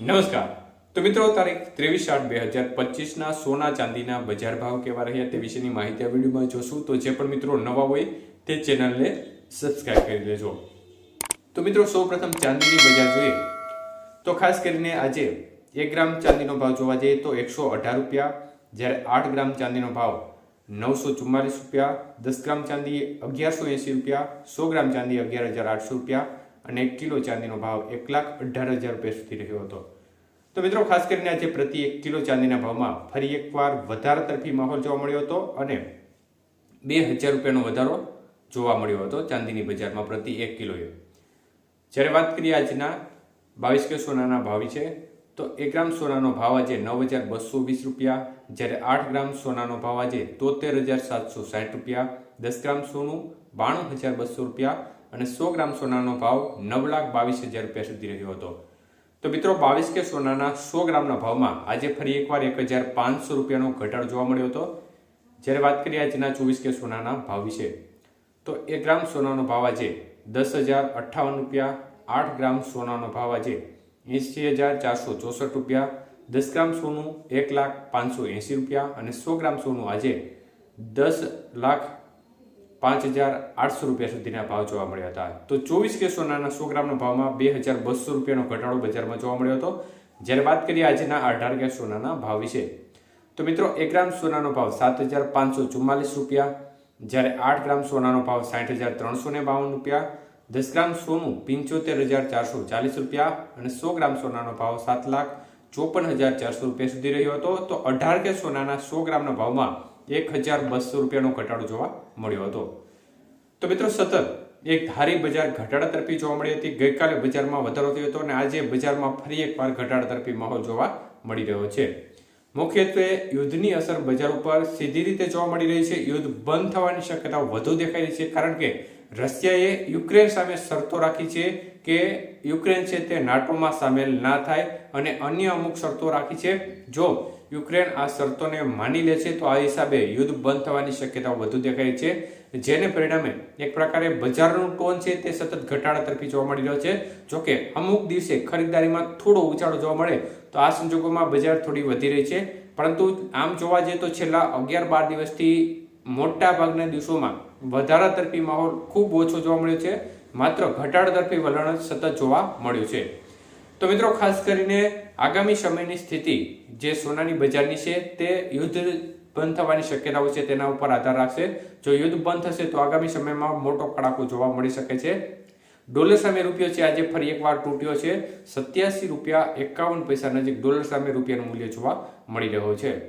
નમસ્કાર. તો મિત્રો, તારીખ ત્રેવીસ આઠ બે હજાર પચીસના સોના ચાંદીના બજાર ભાવ કેવા રહ્યા તે વિશેની માહિતી આ વિડીયોમાં જોશું. તો જે પણ મિત્રો નવા હોય તે ચેનલને સબસ્ક્રાઇબ કરી લેજો. તો મિત્રો, સૌપ્રથમ ચાંદીની બજાર જોઈએ. તો ખાસ કરીને આજે એક ગ્રામ ચાંદીનો ભાવ જોવા જઈએ તો એકસો અઢાર રૂપિયા. જ્યારે આઠ ગ્રામ ચાંદીનો ભાવ નવસો ચુમ્માલીસ રૂપિયા. દસ ગ્રામ ચાંદી અગિયારસો એંસી રૂપિયા. સો ગ્રામ ચાંદી અગિયાર હજાર આઠસો રૂપિયા. અને એક કિલો ચાંદીનો ભાવ એક લાખ અઢાર હજાર રૂપિયા સુધી રહ્યો હતો. તો મિત્રો, ખાસ કરીને આજે પ્રતિ એક કિલો ચાંદીના ભાવમાં ફરી એકવાર વધારા તરફી માહોલ જોવા મળ્યો હતો અને બે હજાર રૂપિયાનો વધારો જોવા મળ્યો હતો ચાંદીની બજારમાં પ્રતિ એક કિલોએ. જ્યારે વાત કરીએ આજના બાવીસ કે સોનાના ભાવ વિશે, તો એક ગ્રામ સોનાનો ભાવ આજે નવ હજાર બસો વીસ રૂપિયા, જ્યારે આઠ ગ્રામ સોનાનો ભાવ આજે તોતેર હજાર સાતસો સાઠ રૂપિયા, દસ ગ્રામ સોનું બાણું હજાર બસો રૂપિયા અને સો ગ્રામ સોનાનો ભાવ નવ લાખ બાવીસ હજાર રૂપિયા સુધી રહ્યો હતો. તો મિત્રો, બાવીસ કે સોનાના સો ગ્રામના ભાવમાં આજે ફરી એકવાર એક હજાર પાંચસો રૂપિયાનો ઘટાડો જોવા મળ્યો હતો. જ્યારે વાત કરીએ આજના ચોવીસ કે સોનાના ભાવ વિશે, તો એક ગ્રામ સોનાનો ભાવ આજે દસ હજાર અઠ્ઠાવન રૂપિયા, આઠ ગ્રામ સોનાનો ભાવ આજે એંસી હજાર ચારસો ચોસઠ રૂપિયા, દસ ગ્રામ સોનું એક લાખ પાંચસો એંસી રૂપિયા અને સો ગ્રામ સોનું આજે દસ લાખ પાંચ હજાર આઠસો રૂપિયા સુધીના ભાવ જોવા મળ્યા હતા. તો ચોવીસ કે સોનાના સો ગ્રામના ભાવમાં બે હજાર બસો રૂપિયાનો ઘટાડો બજારમાં જોવા મળ્યો હતો. જ્યારે વાત કરીએ આજના અઢાર કે સોનાના ભાવ વિશે, તો મિત્રો એક ગ્રામ સોનાનો ભાવ સાત હજાર પાંચસો ચુમ્માલીસ રૂપિયા, જ્યારે આઠ ગ્રામ સોનાનો ભાવ સાઠ હજાર ત્રણસો ને બાવન રૂપિયા, દસ ગ્રામ સોનું પંચોતેર હજાર ચારસો ચાલીસ રૂપિયા અને સો ગ્રામ સોનાનો ભાવ સાત લાખ ચોપન હજાર ચારસો રૂપિયા સુધી રહ્યો હતો. તો અઢાર કે સોનાના સો ગ્રામના ભાવમાં એક હજાર બસો રૂપિયાનો ઘટાડો જોવા મળ્યો હતો. તો મિત્રો સતત એક ધારી બજાર ઘટાડા તરફી જોવા મળી હતી. ગઈકાલે બજારમાં વધારો થયો હતો અને આજે બજારમાં ફરી એકવાર ઘટાડા તરફી માહોલ જોવા મળી રહ્યો છે. મુખ્યત્વે યુદ્ધની અસર બજાર ઉપર સીધી રીતે જોવા મળી રહી છે. યુદ્ધ બંધ થવાની શક્યતા વધુ દેખાઈ રહી છે કારણ કે રશિયાએ યુક્રેન સામે શરતો રાખી છે કે યુક્રેન છે તે નાટોમાં સામેલ ના થાય અને અન્ય અમુક શરતો રાખી છે. જો યુક્રેન આ શરતોને માની લે છે, તો આ હિસાબે યુદ્ધ બંધ થવાની શક્યતાઓ વધુ દેખાય છે. જેને પરિણામે એક પ્રકારે બજારનું ટોન છે તે સતત ઘટાડા તરફી જોવા મળી રહ્યો છે. જોકે અમુક દિવસે ખરીદદારીમાં થોડો ઉછાળો જોવા મળે, તો આ સંજોગોમાં બજાર થોડી વધી રહી છે. પરંતુ આમ જોવા જઈએ તો છેલ્લા અગિયાર બાર દિવસથી મોટા ભાગના દિવસોમાં વધારા તરફી માહોલ ખૂબ ઓછો જોવા મળ્યો છે. માત્ર ઘટાડા તરફી વલણ સતત જોવા મળ્યું છે. તો મિત્રો, ખાસ કરીને આગામી સમયની સ્થિતિ જે સોનાની બજારની છે, તે યુદ્ધ બંધ થવાની શક્યતાઓ છે, તેના ઉપર આધાર રાખશે. જો યુદ્ધ બંધ થશે, તો આગામી સમયમાં મોટો કડાકો જોવા મળી શકે છે. ડોલર સામે રૂપિયો છે, આજે ફરી એકવાર તૂટ્યો છે. સત્યાસી રૂપિયા એકાવન પૈસા નજીક ડોલર સામે રૂપિયાનું મૂલ્ય જોવા મળી રહ્યો છે.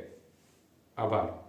આભાર.